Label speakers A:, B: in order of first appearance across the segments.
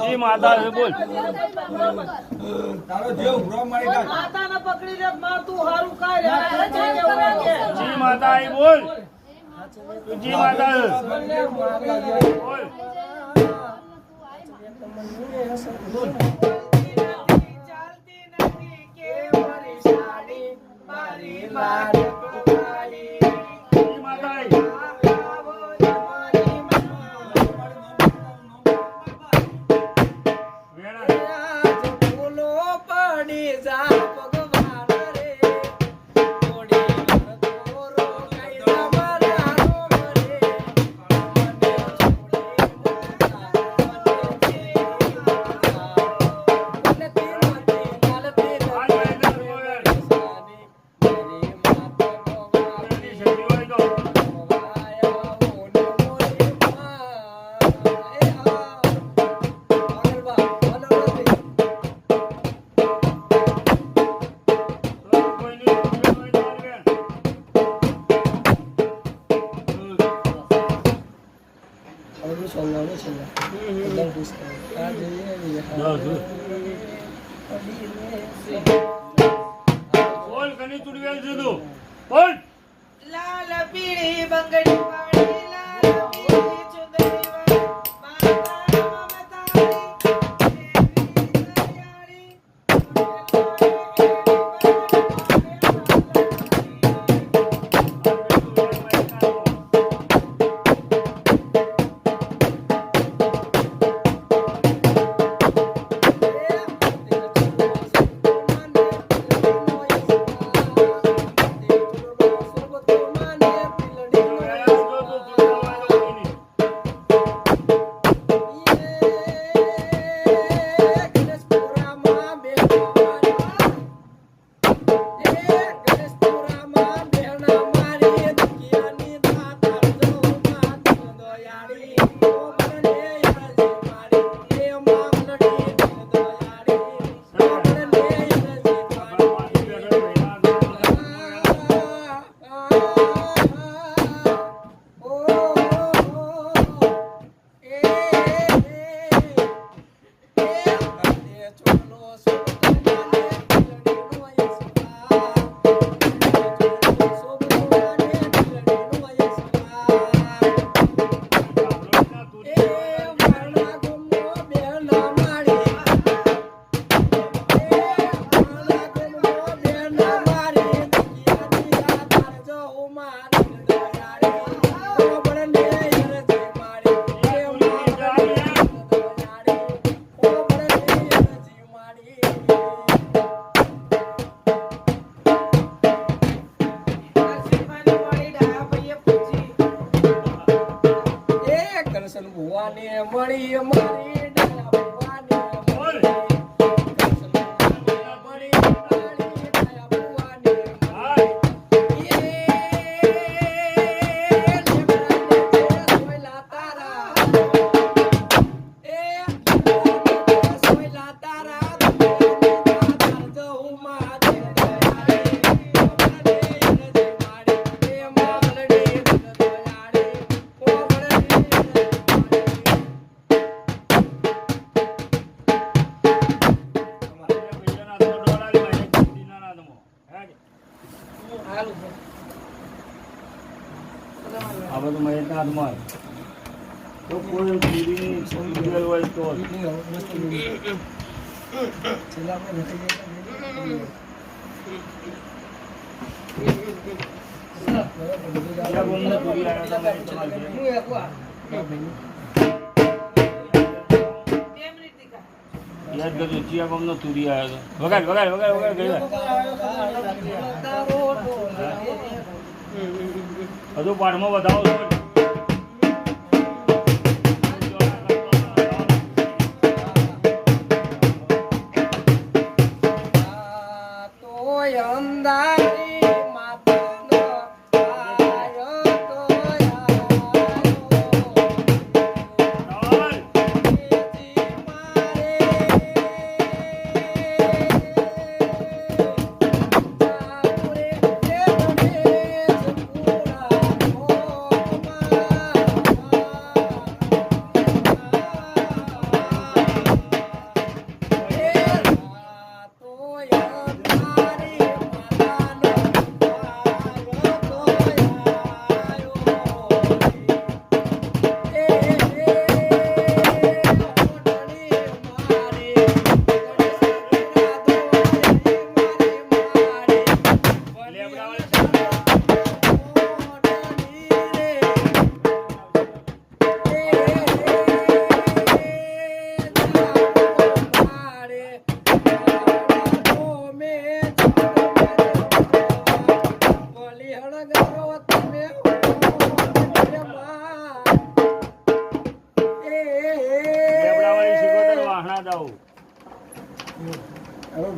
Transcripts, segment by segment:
A: જી માતા છે બોલ.
B: તારો જે ઉભરો મારી કાઢ
C: માતાને પકડી લે માં તું હારું કાઢ રે. જઈને ઊભા કે
A: જી માતા આઈ બોલ. જી માતા છે બોલ
C: ચાલતી નથી કે મારી સાડી મારી મારી
A: બોલ કની તુડવેલ તું. બોલ.
C: લાલ પીળી બંગડી Thank you. ભુવાને મળી મારી
A: આ બધું મહેશના હાથમાં તો કોઈ ચૂડીની ચૂડવેલ હોય તો જ. બીજા ગામના ચૂડી આવ્યા હતા મહેશ તમારે યાદ કરજો ચિયા ગામનો તુરી આવ્યો હતો વગાડ વગાડ વગાડ વગાડ ગઈ હજુ પાઠમાં બતાવો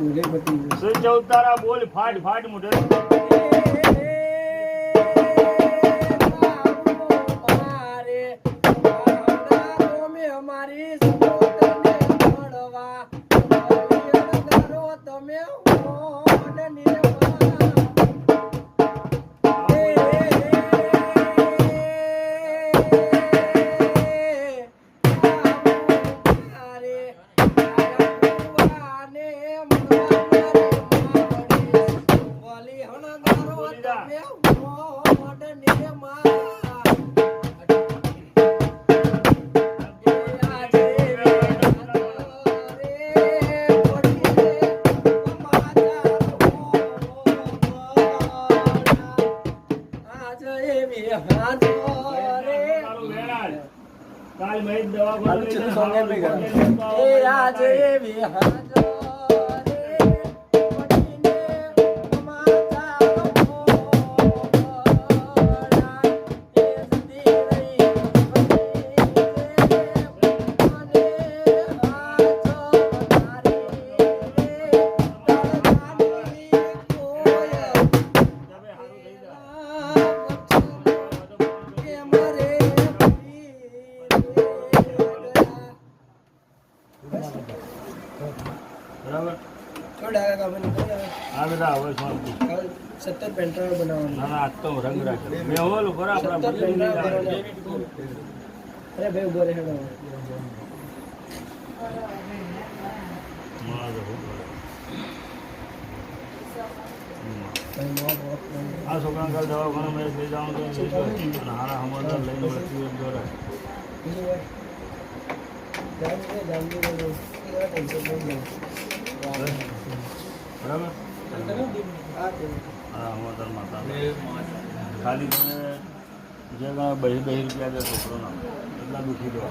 A: ભૂલે પતી.
C: સુઈ ચૌદ તારા બોલ ફાટ ફાટ મુઢે કાલ મેં દવા
A: એ આજે
C: બરાબર?
A: કામ
C: બધા હવે શાંતિ
A: સત્તર પેન્ટ્રાઇવ બનાવવાનું.
C: ના આજ તો રંગ રાખે. મેં આપણા
A: અરે ભાઈ ઊભો રહે
C: હું. આ છોકરાને કાલ દવાખાને મેં લઈ જવાનું તો. હારા હમાદાર લઈને વળતી બરાબર? ખાલી તમે જે બહી બહી રૂપિયા છોકરો ના એટલા દુઃખી દો